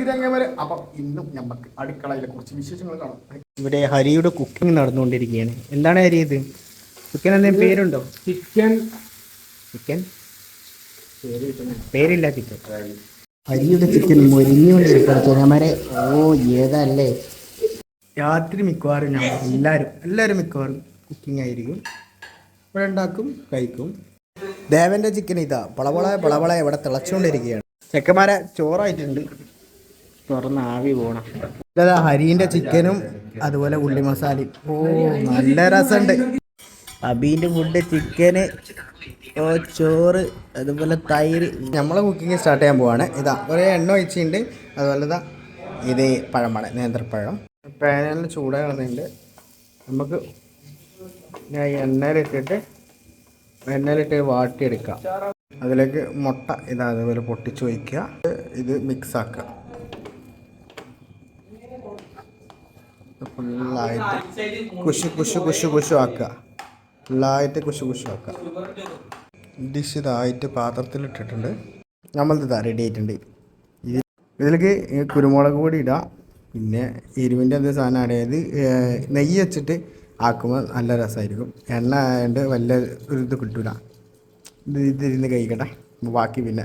ചങ്ങന്മാരെ അപ്പം ഇന്നും നമുക്ക് അടുക്കളയിലെ കുറച്ച് വിശേഷങ്ങൾ കാണാം. ഇവിടെ ഹരിയുടെ കുക്കിംഗ് നടന്നുകൊണ്ടിരിക്കുകയാണ്. എന്താണ് ഹരി ഇത്? ചിക്കൻ എന്തെങ്കിലും പേരുണ്ടോ? ചിക്കൻ. ചിക്കൻ? പേരില്ല ചിക്കൻ. ഹരിയുടെ ചിക്കൻ മൊരിഞ്ഞുകൊണ്ടിരിക്കണം ചങ്ങന്മാരെ ഓ ഏതല്ലേ? രാത്രി മിക്കവാറും ഞാൻ എല്ലാവരും എല്ലാവരും മിക്കവാറും കുക്കിംഗ് ആയിരിക്കും. ഇവിടെ ഉണ്ടാക്കും കഴിക്കും. ദേവന്റെ ചിക്കൻ ഇതാ പളവള പളവള ഇവിടെ തിളച്ചുകൊണ്ടിരിക്കുകയാണ്. ചെക്കന്മാരെ ചോറായിട്ടുണ്ട്. തുറന്ന് ആവി പോണം. ഇതാ ചിക്കനും അതുപോലെ ഉള്ളി മസാലയും. ഓ നല്ല രസമുണ്ട്. അബീന്റെ ഫുഡ് ചിക്കന് ഓ ചോറ് അതുപോലെ തൈര്. നമ്മളെ കുക്കിംഗ് സ്റ്റാർട്ട് ചെയ്യാൻ പോവാണ്. ഇതാ കുറേ എണ്ണ ഒഴിച്ചിട്ടുണ്ട്. അതുപോലെ ഇതാ ഇത് പഴമാണ് നേന്ത്രപ്പഴം. പാനിൽ ചൂടാകുന്നുണ്ട് നമുക്ക് ഞാൻ എണ്ണയിലിട്ടിട്ട് എണ്ണയിലിട്ട് വാട്ടിയെടുക്കാം. അതിലേക്ക് മുട്ട ഇതാ അതുപോലെ പൊട്ടിച്ച് വയ്ക്കുക ഇത് മിക്സ് ഫുള്ളായിട്ട് കുശു കുശു കുശു കുശു ആക്കുക. ഫുള്ളായിട്ട് കുശു കുശു ആക്കുക. ഡിഷ് ഇതായിട്ട് പാത്രത്തിലിട്ടിട്ടുണ്ട്. നമ്മളത് റെഡി ആയിട്ടുണ്ട്. ഇത് ഇതിലേക്ക് കുരുമുളക് പൊടി ഇടാം. പിന്നെ എരിവിന്റെ എന്ത് സാധനം അതായത് നെയ്യ് വെച്ചിട്ട് ആക്കുമ്പോൾ നല്ല രസമായിരിക്കും എണ്ണ ആയതുകൊണ്ട് വല്ല ഒരു ഇത് കിട്ടൂല. ഇത് ഇതിരുന്ന് കഴിക്കട്ടെ. ബാക്കി പിന്നെ